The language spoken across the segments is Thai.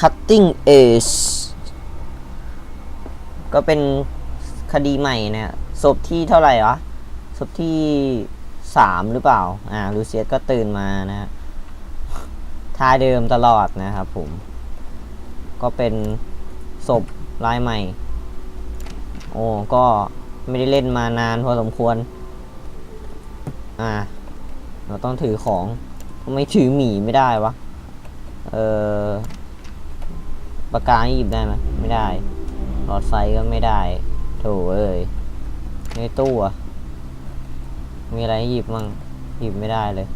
cutting edge ก็เป็นคดีใหม่นะศพที่เท่าไหร่วะศพที่สามหรือเปล่า อ่า ลูเซียสก็ตื่นมานะฮะท่าเดิมตลอดนะครับผม ก็เป็นศพรายใหม่ โอ้ ก็ไม่ได้เล่นมานานพอสมควร อ่า เราต้องถือของทำไมถือหมีไม่ได้วะ เออ ปากกาหยิบได้ไหมไม่ได้ หลอดไฟก็ไม่ได้ โถเอ้ยในตู้อะมีอะไรให้หยิบมั่งหยิบไม่ได้เลย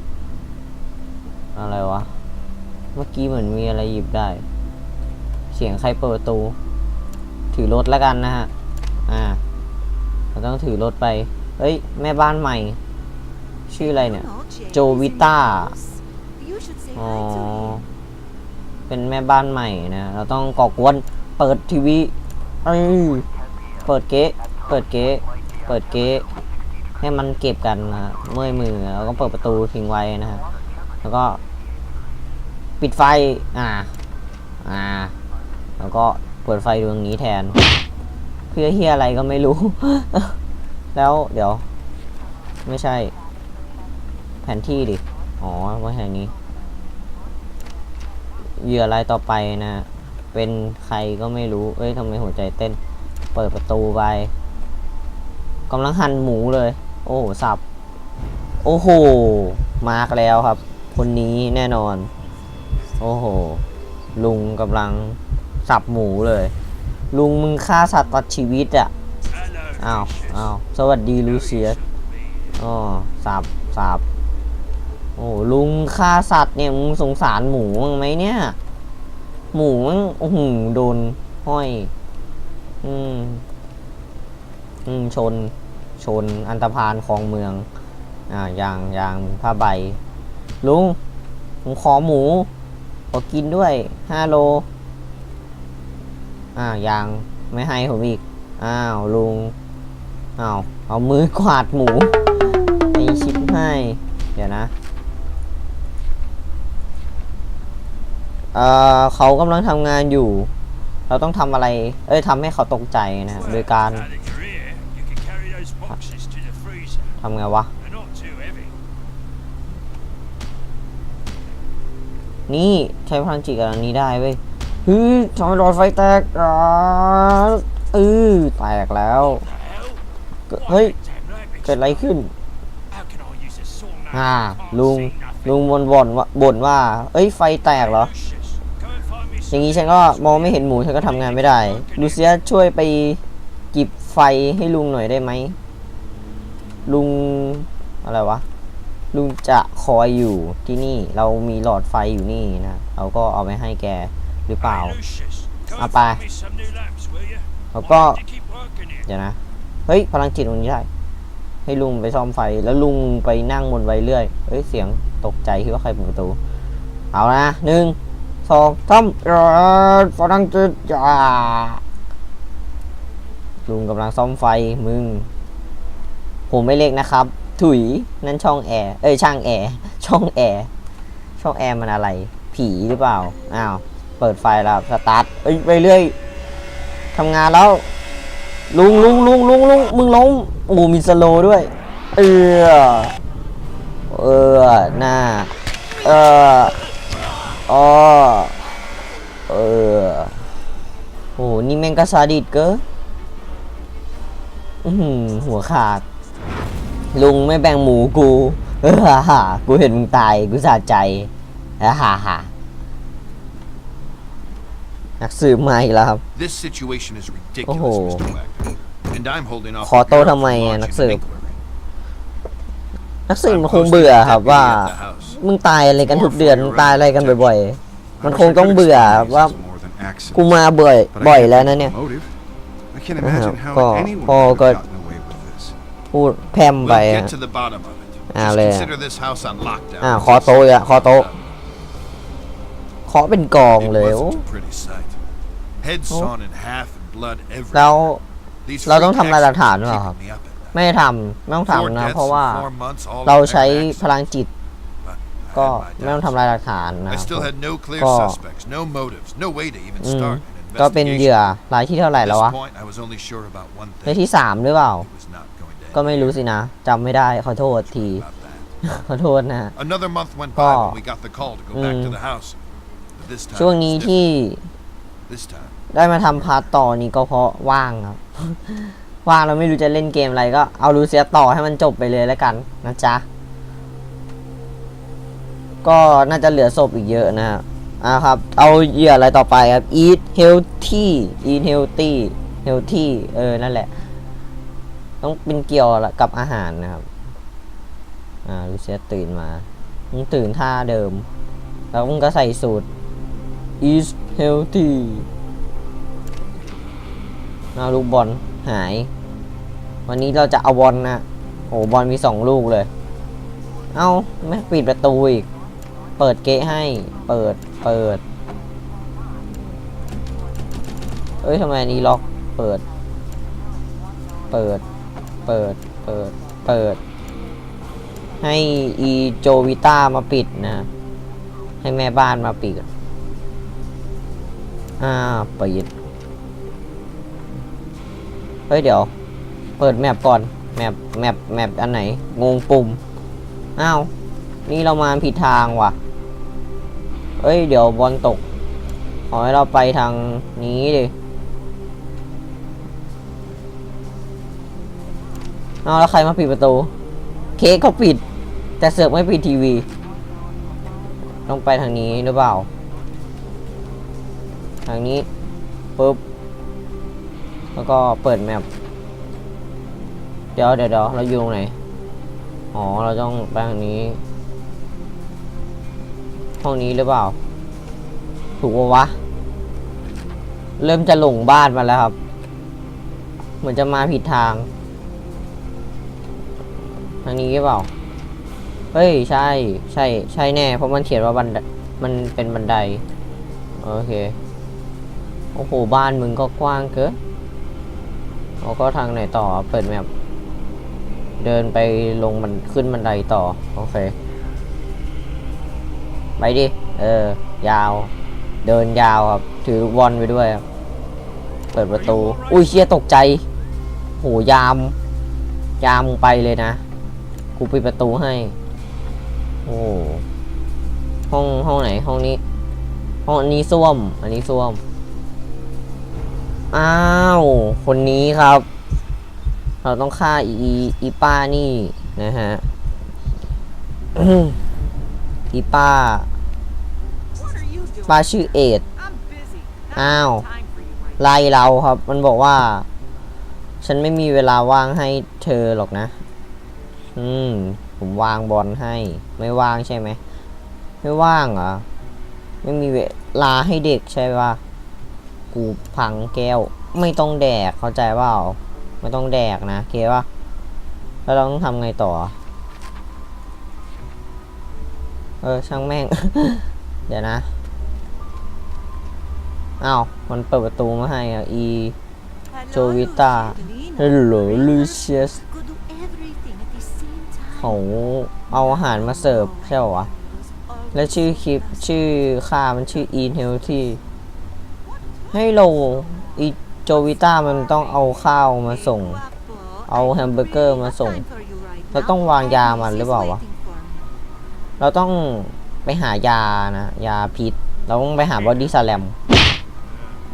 อะไรวะ เมื่อกี้เหมือนมีอะไรหยิบได้ เสียงใครเปิดประตู ถือรถแล้วกันนะฮะ อ่าเราต้องถือรถไปเฮ้ย แม่บ้านใหม่ ชื่ออะไรเนี่ย โจวิต้า อ๋อ เป็นแม่บ้านใหม่นะ เราต้องก่อกวน เปิดทีวีเอ้ยเปิดเก๊ะเปิดเก๊ะเปิดเก๊ะให้มันเก็บกันนะเมื่อยมือแล้วก็เปิดประตูทิ้งไว้นะฮะแล้วก็ ปิดไฟ อ่า อ่า แล้วก็เปิดไฟดวงนี้แทน เพื่อเฮียอะไรก็ไม่รู้ แล้วเดี๋ยว ไม่ใช่ แผนที่ดิ อ๋อไม่ใช่นี้ เหยื่ออะไรายต่อไปนะ เป็นใครก็ไม่รู้ เอ้ยทำไมหัวใจเต้น เปิดประตูไปกำลังหั่นหมูเลย โอ้โหสับ โอ้โห มาร์กแล้วครับ คนนี้แน่นอน โอ้โห ลุงกำลังสับหมูเลย ลุงมึงฆ่าสัตว์ตัดชีวิตอะ่ะอ้าวอ้าวสวัสดีลูเซียสอ๋อสับสับโอ้ลุงฆ่าสัตว์เนี่ยมึงสงสารหมูมั้งไหมเนี่ย หมูมันโอ้โหโดนห้อย อืม อืม ชน ชน อันตรพานคลองเมือง อ่าอย่างอย่างผ้าใบ ลุง ผมขอหมู ขอกินด้วย ห้าโล อ่ายังไม่ให้ผมอีก อ้าว ลุง อ้าว เอามือกวาดหมู ไอชิปให้ เดี๋ยวนะ เอ่อเขากำลังทำงานอยู่ เราต้องทำอะไร เอ้ยทำให้เขาตกใจนะโดยการ Now that you're here, you can carry those boxes to the freezer. ทำไงวะ They're not too heavy. นี่ใช้พลังจิตกับอันนี้ได้เว้ยเฮ้ยทำให้หลอดไฟแตกอ่าเออแตกแล้ว The hell? เกิดเฮ้ย Damn that เกิดอะไรขึ้น How can I use a saw now? อ่า Can't ลุง see nothing. ลุงบ่นบ่นว่าบ่นว่า เอ้ยไฟแตกเหรอ Lucius, go and find me อย่างนี้ฉันก็มองไม่เห็นหมูฉันก็ทำงานไม่ได้ลูเซียช่วยไปจิบไฟให้ลุงหน่อยได้ไหมลุงอะไรวะลุงจะคอยอยู่ที่นี่เรามีหลอดไฟอยู่นี่นะเราก็เอาไปให้แกหรือเปล่า Hey, Lucius, go Ah, and bye. find me some new lamps, will you? แล้วก็เดี๋ยวนะเฮ้ยพลังจิตตรงนี้ได้ ให้ลุงไปซ่อมไฟแล้วลุงไปนั่งบนไวเรื่อยเฮ้ยเสียงตกใจคิดว่าใครเปิดประตู เอานะหนึ่ง สองสามเออพลังจิตจ้าลุงกำลังซ่อมไฟมึง ผมไม่เล็กนะครับ ถุยนั่นช่องแอร์เอ้ยช่างแอร์ช่องแอร์ช่องแอร์มันอะไร ผีหรือเปล่าอ้าวเปิดไฟแล้วสตาร์ทเอ้ยไปเรื่อยทำงานแล้ว ลุงลุงลุงลุงลุงมึงล้มโอ้มีสโลด้วย เออเออหน้าเออ อ๋อเออโอ้นี่แม่งก็ซาดิสเกินอือหือหัวขาด ลุงไม่แบ่งหมูกูเออฮ่าฮ่ากูเห็นมึงตาย กูสะใจฮ่าฮ่าฮ่านักสืบมาอีกแล้วครับ This situation is ridiculous, Oh. Mr. Wagner. And I'm holding off ขอโต้ the guard ทำไม from อะนัก launching สืบ an inquiry. นักสืบ I'm มันคง posting เบื่อ a ครับ deputy ว่า at the house. มึงตายอะไรกันทุกเดือนมึงตายอะไรกันบ่อย I Man wish kung I could tong bừa explain ว่า this as more than accident, ๆกูมาบ่อย but I บ่อย can't แล้ว think นะ of เนี่ย a motive. I can't Uh, imagine how Paul- anyone Paul could have got- gotten away with this. พูดแพร่มไป We'll อะ get to the bottom of it. Ah, Just le. consider this house on lockdown. อ่า until ขอโต๊ะอะขอโต๊ะ something's done. เคาะเป็นกอง It เลยโอ้ wasn't a pretty sight. Heads Oh. sawn in half and blood แล้ว everywhere. These เราต้อง freak ทำลายหลักฐาน accidents ด้วยเหรอครับ keeping me up at night. ไม่ได้ทำไม่ต้อง Four ทำนะ deaths เพราะว่า in four months, all เรา in ใช้ random พลังจิต accidents. But ก็ had my ไม่ต้อง doubts. ทำลายหลักฐานนะ I ครับ still had no clear Ko- suspects, no motives, no way to even อืม start an ก็เป็นเหยื่อ investigation. รายที่เท่าไหร่ At แล้ว this วะ point, I was only sure about one ราย thing. ที่สามหรือเปล่า It was not going to ก็ end ไม่รู้สินะจำไม่ได้ขอโทษที about that. ขอโทษนะฮะ Another month went Ko- by when we got the call to go back to Mm. the house. But this time, ช่วง it was นี้ different. ที่ This time, ได้มาทำพาร์ตต่อนี้ก็เพราะว่างครับ ว่างแล้วไม่รู้จะเล่นเกมอะไรก็เอาลูเซียต่อให้มันจบไปเลยแล้วกันนะจ๊ะ ก็น่าจะเหลือศพอีกเยอะนะครับอ่าครับ เอาเหยื่ออะไรต่อไปครับ eat healthy eat healthy healthy เออ นั่นแหละ ต้องเป็นเกี่ยวกับอาหารนะครับ อ่าลูเซียตื่นมามึงตื่นท่าเดิม แล้วมึงก็ใส่สูตร eat healthy เอาลูกบอล หาย วันนี้เราจะเอาบอลนะโอ้บอลมีสองลูกเลย เอาไม่ปิดประตูอีก เปิดเกะให้ เปิด เปิด เอ้ยทำไมนนี้ล็อก เปิด เปิด เปิด เปิด เปิด ให้อีโจวิต้ามาปิดนะ ให้แม่บ้านมาปิด อ่าปิด เฮ้ยเดี๋ยว เปิดแมปก่อน แมปแมปแมปอันไหน งงปุ่ม อ้าว นี่เรามาผิดทางว่ะเอ้ย เดี๋ยวบอลตก ขอให้เราไปทางนี้ดิเอาแล้วใครมาปิดประตู เค้กเขาปิด แต่เสือกไม่ปิดทีวี ต้องไปทางนี้หรือเปล่า ทางนี้ปุ๊บ แล้วก็เปิดแมปเดี๋ยวเดี๋ยวเราอยู่ตรงไหน อ๋อ เราต้องไปทางนี้ ห้องนี้หรือเปล่า ถูกปะวะ เริ่มจะหลงบ้านมาแล้วครับ เหมือนจะมาผิดทาง ทางนี้หรือเปล่า เฮ้ย ใช่ ใช่ ใช่แน่ เพราะมันเขียนว่าบัน มันเป็นบันได โอเค โอ้โห บ้านมึงก็กว้างเกิน แล้วก็ทางไหนต่อเปิดแมปเดินไปลงมันขึ้นบันไดต่อ โอเค ไปดิ เออ ยาว เดินยาวครับ ถือลูกบอลไปด้วยครับ เปิดประตู อุ้ยเชี่ยตกใจ โหยาม ยามไปเลยนะ กูปิดประตูให้ โอ้ห้องห้องไหนห้องนี้ ห้องนี้ส้วม อันนี้ส้วม อ้าว คนนี้ครับ เราต้องฆ่าอีอีป้านี่นะฮะอีป้า ป้าชื่อเอด I'm busy. Ow. Not time for you, my ไล่เราครับ มันบอกว่า ฉันไม่มีเวลาว่างให้เธอหรอกนะ อืม ผมวางบอลให้ ไม่ว่างใช่ไหม ไม่ว่างเหรอ ไม่มีเวลาให้เด็กใช่ปะ กูพังแก้ว ไม่ต้องแดกเข้าใจเปล่าไม่ต้องแดกนะเคปะแล้วเราต้องทำไงต่อ เออ ช่างแม่ง เดี๋ยวนะอ้าว มันเปิดประตูมาให้อะ อี Hello, Jovita. Luciolina. Hello Very nice. Lucius Could do everything at the same time. เขาเอาอาหารมาเสิร์ฟใช่หรอวะและชื่อคลิปชื่อค่ามันชื่อ Eat Healthy ให้เราอีโจวิต้ามันต้องเอาข้าวมาส่ง เอาแฮมเบอร์เกอร์มาส่ง เราต้องวางยามันหรือเปล่าวะ เราต้องไปหายานะ ยาพิษ เราต้องไปหาบอดี้สแลม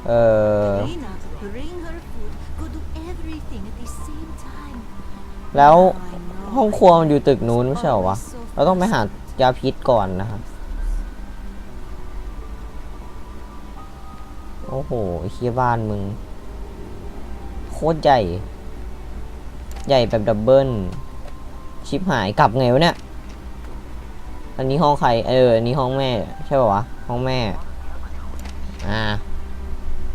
เออแล้วห้องครัวมันอยู่ตึกนู้นไม่ใช่เหรอวะ เราต้องไปหายาพิษก่อนนะครับ โอ้โหเคียบ้านมึง โคตรใหญ่ ใหญ่แบบดับเบิล ชิปหายกลับไงวะเนี่ย อันนี้ห้องใคร เออ อันนี้ห้องแม่ ใช่ป่าวะ ห้องแม่ อ่า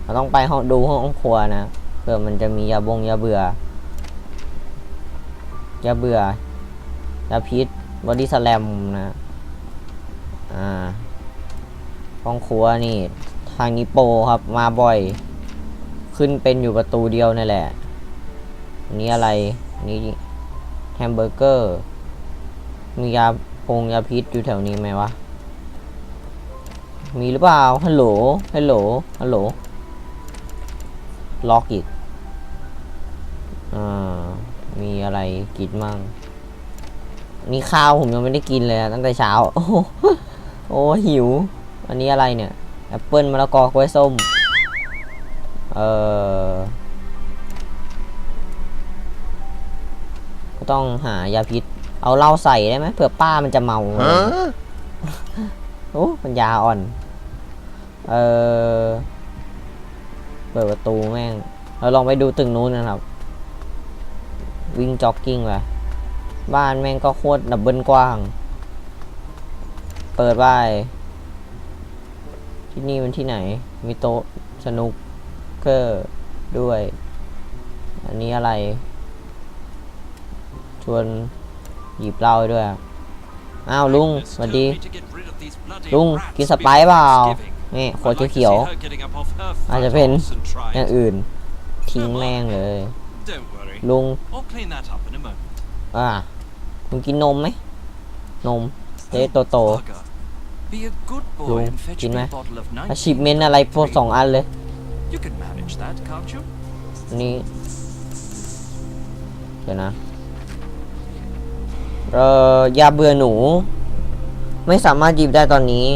เราต้องไปห้องดูห้องครัวนะเผื่อมันจะมียาบงยาเบื่อ ยาเบื่อยาพิษบอดี้สแลมนะ อ่า ห้องครัวนี่ ทางนี้โปครับมาบ่อย ขึ้นเป็นอยู่ประตูเดียวนั่นแหละนนี้อะไรนนี้แฮมเบอร์เกอร์ มียาพงยาพิษอยู่แถวนี้ไหมวะ มีหรือเปล่า ฮัลโหล ฮัลโหล ฮัลโหล ล็อกอีก อ่า มีอะไรกินมั่ง นี่ข้าวผมยังไม่ได้กินเลยตั้งแต่เช้า โอ้โหโอ้หิว อันนี้อะไรเนี่ย ปเปิลมะละกอกล้วยส้ม เอ่อ ก็ต้องหายาพิษ เอาเหล้าใส่ได้ไหมเผื่อป้ามันจะเมา Huh? โอ้ปัญญาอ่อน เออเปิดประตูแม่ง เราลองไปดูตึกนู้นนะครับ วิ่งจ็อกกิ้งไปบ้านแม่งก็โคตรดับเบิลกว้าง เปิดไป ที่นี่มันที่ไหน มีโต๊ะสนุกเกอร์ด้วย อันนี้อะไร ชวนหยิบเหล้าให้ด้วย อ้าวลุงสวัสดี ลุงกินสไปซ์เปล่า นี่ขวดเขียวๆอาจจะเป็นอย่างอื่น ทิ้งแม่งเลย Don't worry. ลุง I'll clean that up in a moment. อ่าลุงกินนมไหม นมเจ๊โตโต ลุง and fetch กิน me ไหม a bottle of อา night. ชีพเมนอะไรพวกสองอันเลย You can manage that, can't you? อันนี้เดี๋ยวนะเอ่อยาเบื่อหนู ไม่สามารถหยิบได้ตอนนี้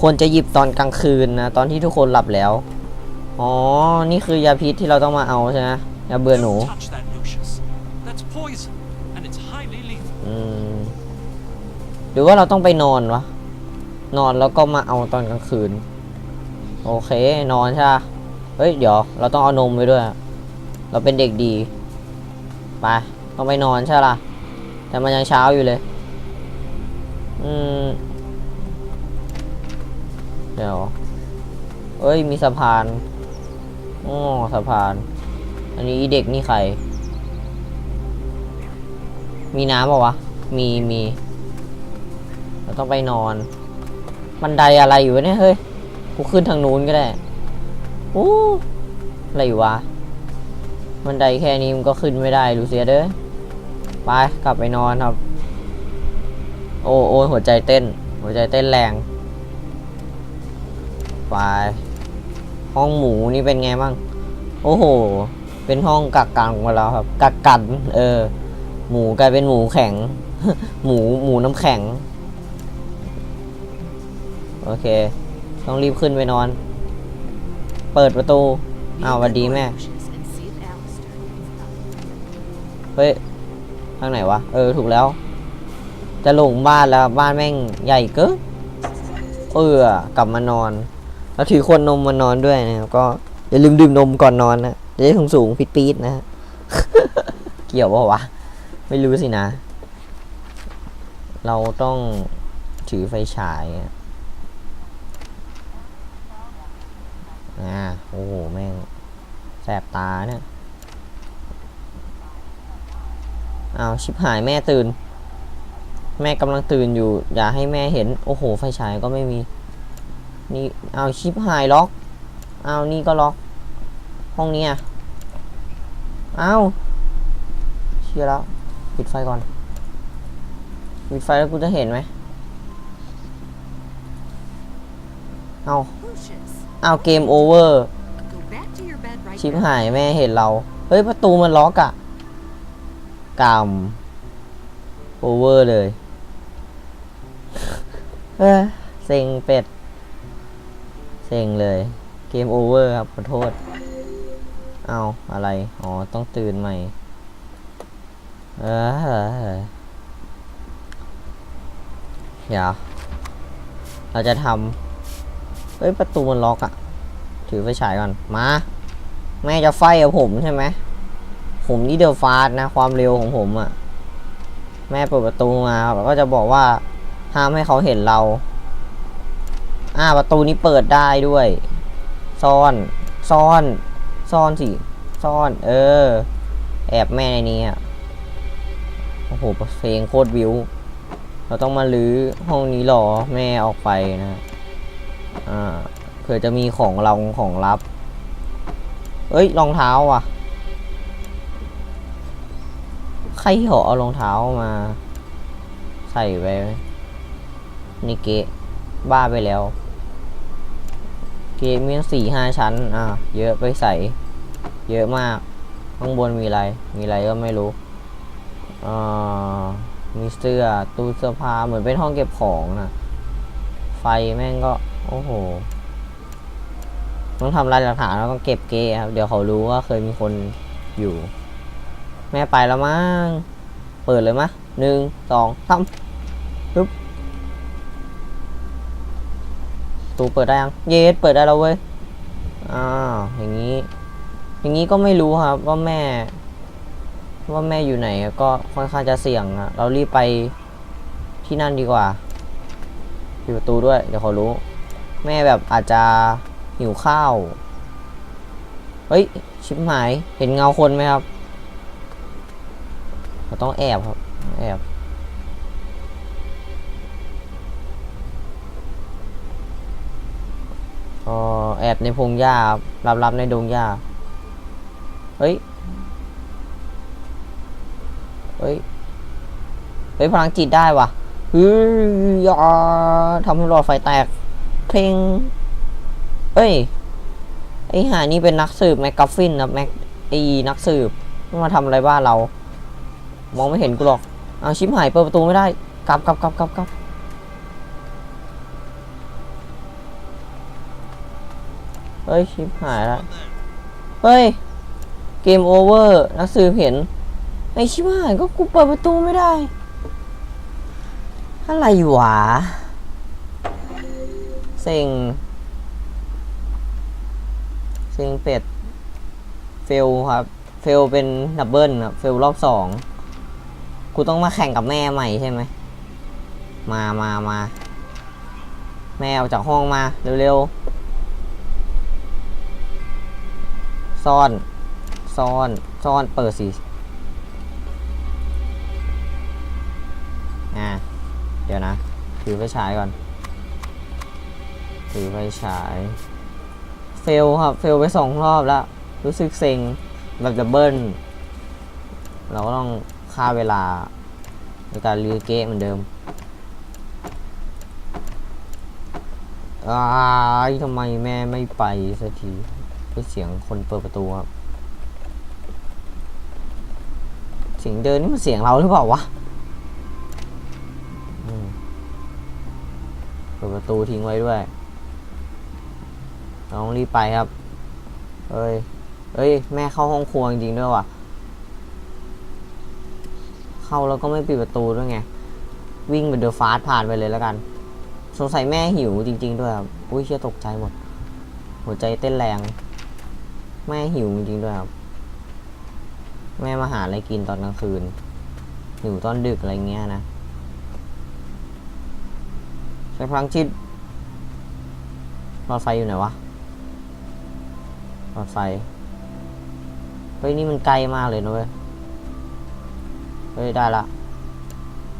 ควรจะหยิบตอนกลางคืนนะ ตอนที่ทุกคนหลับแล้ว อ๋อ นี่คือยาพิษที่เราต้องมาเอาใช่ไหมยาเบื่อหนู Don't touch that, Lucius. That's poison, and it's highly lethal. อืมหรือว่าเราต้องไปนอนวะ นอนแล้วก็มาเอาตอนกลางคืน โอเค นอนใช่เฮ้ย เดี๋ยว เราต้องเอานมไปด้วย เราเป็นเด็กดี ไป ต้องไปนอนใช่ล่ะ แต่มันยังเช้าอยู่เลย อืม เดี๋ยวเอ้ย มีสะพานอ๋อสะพาน อันนี้เด็กนี่ใคร มีน้ำเปล่าวะ มีมี เราต้องไปนอน บันไดอะไรอยู่เนี่ยเฮ้ย กูขึ้นทางนู้นก็ได้โอ้อะไรอยู่วะ บันไดแค่นี้มันก็ขึ้นไม่ได้ดูเสียเด้อ ไปกลับไปนอนครับ โอ้โอ้หัวใจเต้น หัวใจเต้นแรง ไป ห้องหมูนี่เป็นไงบ้าง โอ้โห เป็นห้องกักกันมาแล้วครับ กักกัน เออ หมูกลายเป็นหมูแข็ง หมูหมูน้ำแข็ง โอเค ต้องรีบขึ้นไปนอน เปิดประตู อ้าวสวัสดีแม่ เฮ้ย ทางไหนวะ เออ ถูกแล้ว จะหลงบ้านแล้ว บ้านแม่งใหญ่เกินเออกลับมานอน แล้วถือขวดนมมานอนด้วยนะครับ ก็อย่าลืมดื่มนมก่อนนอนนะ จะได้สูงสูงๆปี๊ดๆนะเกี่ยวเปล่าวะ ไม่รู้สินะ เราต้องถือไฟฉายอะ อ่าโอ้โห แม่ง แสบตาเนี่ยอ้าชิบหายแม่ตื่น แม่กำลังตื่นอยู่ อย่าให้แม่เห็น โอ้โห ไฟฉายก็ไม่มี นี่ เอาชิบหายล็อก เอานี่ก็ล็อก ห้องนี้อะเอาเชื่อแล้ว ปิดไฟก่อน ปิดไฟแล้วกูจะเห็นไหมเอา เอาเกมโอเวอร์ชิบหายแม่เห็นเรา เฮ้ย ประตูมันล็อกอะกรรมโอเวอร์เลยเอ้ยเซ็งเป็ด เซ็งเลย เกมโอเวอร์ครับ ขอโทษ เอาอะไร อ๋อ ต้องตื่นใหม่เออเดี๋ยวเราจะทำ เฮ้ย ประตูมันล็อกอะถือไฟฉายก่อน มา แม่จะไฟกับผมใช่ไหม ผมนี่เดอะฟาสนะ ความเร็วของผมอะ่ะแม่เปิดประตูมาแล้วก็จะบอกว่า ห้ามให้เขาเห็นเรา อ่า ประตูนี้เปิดได้ด้วย ซ่อน ซ่อน ซ่อนสิ ซ่อน เออ แอบแม่ในนี้อะโอ้โหเพลงโคตรวิว เราต้องมาลื้อห้องนี้หรอ แม่ออกไปนะ อ่าเผื่อจะมีของเราของลับ เอ้ยรองเท้าว่ะ ใครเหรอเอารองเท้ามา ใส่ไปนี่เกะบ้าไปแล้ว เกะมีตั้งสี่ห้าชั้น อะเยอะไปใส่ เยอะมาก ข้างบนมีอะไร มีอะไรก็ไม่รู้อ่ามีเสื้อตู้เสื้อผ้าเหมือนเป็นห้องเก็บของนะไฟแม่งก็ โอ้โห ต้องทำลายหลักฐานแล้วต้องเก็บเกะครับ เดี๋ยวเขารู้ว่าเคยมีคนอยู่ แม่ไปแล้วมั้ง เปิดเลยมะหนึ่งสองสามปึ๊บตูเปิดได้ยัง เยสเปิดได้แล้วเว้ย อ้าว อย่างนี้ อย่างนี้ก็ไม่รู้ครับ ว่าแม่ ว่าแม่อยู่ไหนก็ค่อนข้างจะเสี่ยงอะเรารีบไปที่นั่นดีกว่าปิดประตูด้วย เดี๋ยวเขารู้ แม่แบบอาจจะหิวข้าว เฮ้ย ชิบหาย เห็นเงาคนไหมครับเราต้องแอบครับ แอบเอ๋อ แอบในพงหญ้าครับลับๆในดงหญ้า เฮ้ย เฮ้ย เฮ้ย พลังจิตได้ว่ะเฮ้ยอย่าทำให้หลอดไฟแตก เพลง เอ้ย ไอหานี่เป็นนักสืบแม็กกัฟฟินนะแม็กไอนักสืบมาทำอะไรบ้านเรา มองไม่เห็นกูหรอกเอาชิปหายเปิดประตูไม่ได้กลับกลับกลับกลับกลับเฮ้ย ชิปหายแล้วเฮ้ย เกมโอเวอร์นักสืบเห็น ไอชิบหายก็กูเปิดประตูไม่ได้อะไรวะ เซ็งเซ็งเป็ด เฟลครับ เฟลเป็นดับเบิลครับ เฟลรอบสองกูต้องมาแข่งกับแม่ใหม่ใช่ไหม มามามา แม่ออกจากห้องมา เร็วๆ ซ่อน ซ่อน ซ่อน เปิดสิ อ่า เดี๋ยวนะ ถือไฟฉายก่อน ถือไฟฉาย เฟลครับ เฟลไปสองรอบแล้ว รู้สึกเซ็งแบบดับเบิลเราก็ต้องฆ่าเวลาในการรีเกะเหมือนเดิมอ้ายทำไมแม่ไม่ไปสักทีเป็เสียงคนเปิดประตูครับ เสียงเดินนี่มันเสียงเราหรือเปล่าวะเปิดประตูทิ้งไว้ด้วย เราต้องรีบไปครับ เอ้ย เอ้ย แม่เข้าห้องครัวจริงๆด้วยว่ะ เข้าแล้วก็ไม่ปิดประตูด้วยไง วิ่งเป็นเดอะฟาสผ่านไปเลยแล้วกัน สงสัยแม่หิวจริง ๆ ด้วยครับ อุ้ยเชี่ยตกใจหมด หัวใจเต้นแรง แม่หิวจริงๆด้วยครับ แม่มาหาอะไรกินตอนกลางคืน หิวตอนดึกอะไรเงี้ยนะใช้พลังจิตหลอดไฟอยู่ไหนวะ หลอดไฟ เฮ้ย นี่มันไกลมากเลยนะเว้ย เฮ้ย ได้ละ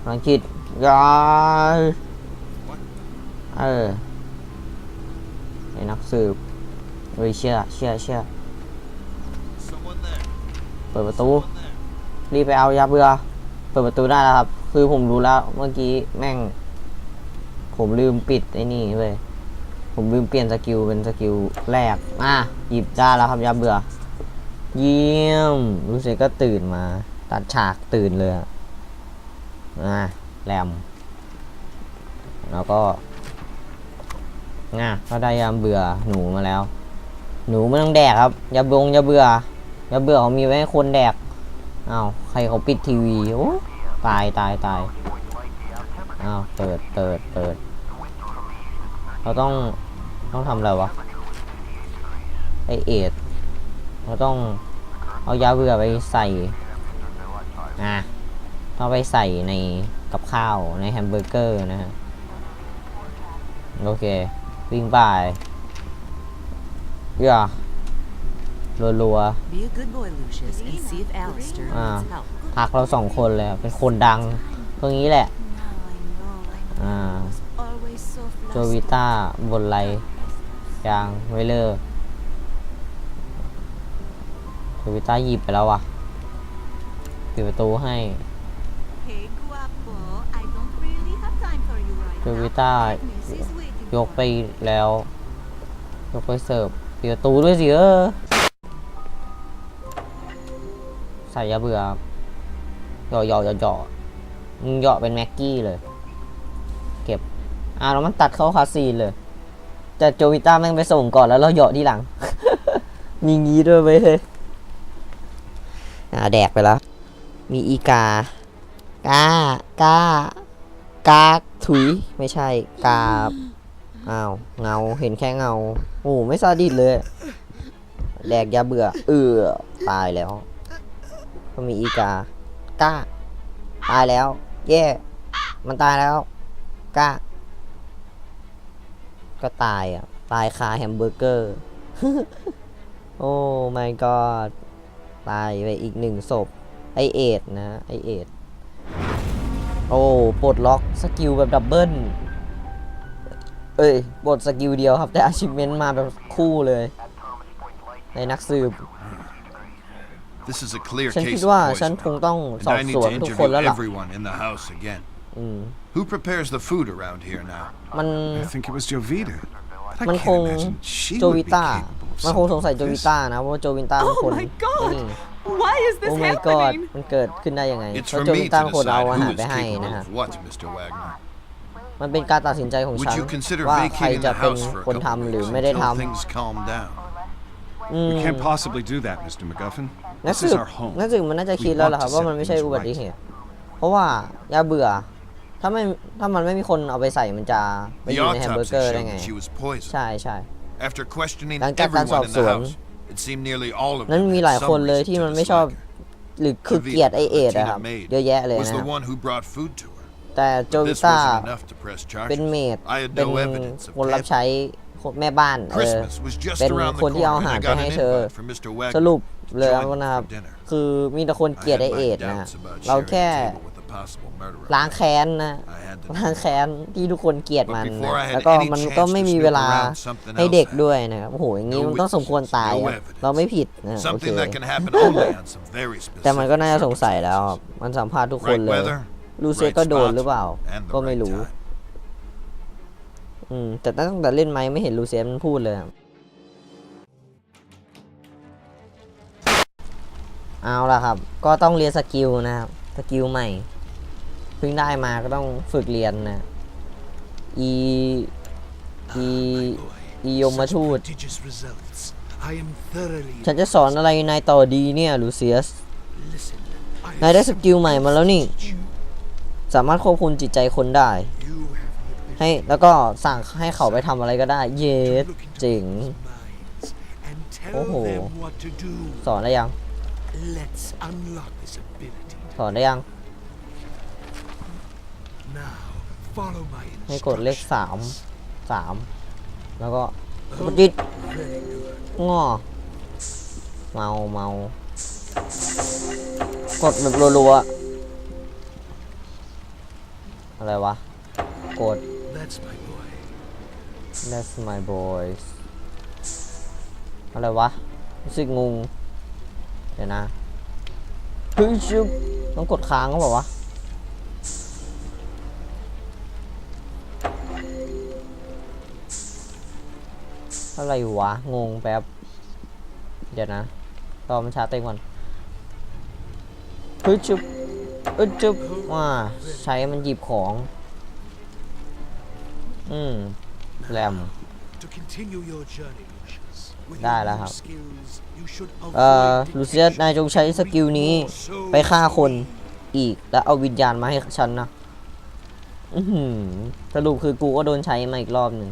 ลังจิตยายเออไอ้นักสืบเฮ้ยเชื่อเชื่อเชื่อเปิดประตู รีบไปเอายาเบื่อ เปิดประตูได้แล้วครับ คือผมรู้แล้วเมื่อกี้แม่ง ผมลืมปิดไอ้นี่เว้ย ผมลืมเปลี่ยนสกิลเป็นสกิลแรกอะหยิบได้แล้วครับยาเบื่อ เยี่ยม รู้สึกก็ตื่นมา ตัดฉากตื่นเลยอะแรม แล้วก็ง่ะก็ได้ยาเบื่อหนูมาแล้ว หนูไม่ต้องแดกครับยาบงยาเบื่อยาเบื่อเขามีไว้ให้คนแดกอ้าวใครเขาปิดทีวีโอ้ตายตายตายอ้าวเปิดเปิดเปิด เราต้องต้องทำอะไรวะไอเอดเราต้องเอายาเบื่อไปใส่อะต้องไปใส่ในกับข้าวในแฮมเบอร์เกอร์นะฮะโอเค วิ่งไปอย่ารัวๆ Be a good boy, Lucius, and see if Alistair Ah. needs help. ทักเราสองคนเลยอะเป็นคนดังตรงนี้แหละ Now I know I อ่า was always so โจวิต้าบนไรยางไวเลอร์โจวิต้าหยิบไปแล้วว่ะปิดประตูให้โจวิต้ายกไปแล้ว ยกไปเสิร์ฟเปียตูด้วยสิเออใส่ยาเบื่อหยอหยอหยอหยอมึงเหยาะเป็นแม็กกี้เลย อ่าแล้วมันตัดเข้าคาซีนเลย แต่โจวิต้าแม่งไปส่งก่อนแล้วเราเหยาะที่หลัง มีงี้ด้วยเว้ยเฮ้ยอ่าแดกไปแล้ว มีอีกากากากาถุยไม่ใช่กาอ้าวเงาเห็นแค่เงาโอ้ไม่ซาดิสเลย แดกยาเบื่อ เออตายแล้ว ก็มีอีกา ก้า ตายแล้ว เย่มันตายแล้ว ก้า ก็ตายอะ ตายคาแฮมเบอร์เกอร์ โอ้ my god ตายไปอีกหนึ่งศพ ไอเอดนะ ไอเอดโอ้ปลดล็อกสกิลแบบดับเบิลเอ้ยบทสกิลเดียวครับแต่ achievement มาแบบคู่เลย ในนักสืบ This is a clear ฉัน case คิด of ว่าฉัน poison. คงต้องส And อบ I ส need วน to ทุกคนแล้ว interview ล่ะ everyone in the house again. อืม Who prepares the food around here now? มัน I think it was Jovita. But I มัน can't คง imagine she โจ would วิ be ต้า capable of มันคงสง something สัย like โจวิ this. ต้านะเพราะว่าโจวิต้าเป็นคน Oh my ไอ้ god! นี่ Why is โอ้ this my god happening? มันเกิดขึ้นได้ยังไง It's เพราะ for โจ me วิต้า to เป็นคนเอา decide อาหาร who ไป is ให้นะ capable ฮะ of what, Mr. Wagner. มันเป็นการตัดสินใจของ Would ฉัน you consider ว่าใคร vacating จะ the เป็น house for a คน couple ทำหรือ weeks ไม่ได้ท until things calm down? ำอืม We can't possibly do that, Mr. MacGuffin. นัก This สื is บ our home. นักสืบมันน่าจะคิดแล้วล่ะครับว่ามันไม่ใช่อุบัติเหตุ เพราะว่ายาเบื่อ ถ้าไม่ถ้ามันไม่มีคนเอาไปใส่มันจะไปอ The ยู่ในแฮมเบอร์ autopsy เกอร์ได้ showed ไง that she was poisoned. ใช่ใช่ After questioning หลังจากการสอบ everyone in ส the วน house, it seemed nearly all of นั้น them มี had หลาย some คนเลย reason ที่ to มันไม่ชอบ dislike her. หรือคือเกลียดไอเอด Tina อะครับ Maid เยอะแยะเลย was นะ the one who brought food to her. แต่โจ But วิ this ต้า wasn't enough to press เป็น charges. เมด I had เป็น no evidence of คนรับ tampering. ใช้คนแม่บ้านเออ Christmas was just เป็น around คน the ที่เอา corner อาหาร and I ไป got ให้ an เธอ invite from Mr. ส Wagner. รุปเลย Join me นะครับ for dinner. คือมีแต่คนเกลียด I ไอ had เอ my ดนะฮะ doubts about เรา sharing แค่ a table with the possible murderer. ล้างแค้นนะ I had to ล้าง know. แค้นที่ทุกคนเกลียดมัน But นะ before I had แล้วก็ any มัน chance ก็ to ไม่มี snoop เวลา around, something ให้ else เด็ก happened. ด้วยนะครับโอ้โหอย่างนี้ No มันต้องสมควร witnesses, ตาย no อะ evidence. เราไม่ผิดนะโอเค Something that can happen only on some very แต่มัน specific ก็น่าจะสงสัยแล้ว circumstances. มันสัมภาษณ์ทุกคน Right เลย weather, ลูเซีย right ก็โดน spot, หรือเปล่า and the ก็ไม่ right รู้ time. อืม แต่ตั้งแต่เล่นไม้ไม่เห็นลูเซียมันพูดเลยอะเอาละครับ ก็ต้องเรียนสกิลนะครับ สกิลใหม่ เพิ่งได้มาก็ต้องฝึกเรียนนะอีอีอียมทูต Prodigious results. I am thoroughly ฉันจะสอนอะไรนายต่อดีเนี่ยลูเซียส listen. I นายได้ส have กิลใหม่มาแล้วนี่ you. สามารถควบคุมจิตใจคนได้ You have the ability ให้แล้วก็สั่งให้เขาไปทำอะไรก็ได้ เยส to look into เจ๋ง minds and tell Oh. them what to do. สอนได้ยัง Let's unlock this ability. สอนได้ยัง Now, follow my ให้กดเลข instructions. สามสามแล้วก็กดจิต Very good. งอเมาเมากดแบบรัวๆอะไรวะ กด That's my boy. That's my boys อะไรวะรู้สึกงง เดี๋ยวนะเฮ้ยชุบต้องกดค้างเขาบอกวะ อะไรวะ งงแป๊บ เดี๋ยวนะรอมันชาเต็มก่อนเฮ้ยชุบอ้ยชุบว่าใช้มันหยิบของ อืมแรมได้แล้วครับ เอ่อลูเซียสนายจงใช้สกิลนี้ไปฆ่าคนอีก แล้วเอาวิญญาณมาให้ฉันนะ อือหือสรุปคือกูก็โดนใช้มาอีกรอบหนึ่ง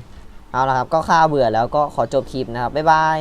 เอาละครับก็ฆ่าเบื่อแล้วก็ขอจบคลิปนะครับบ๊ายบาย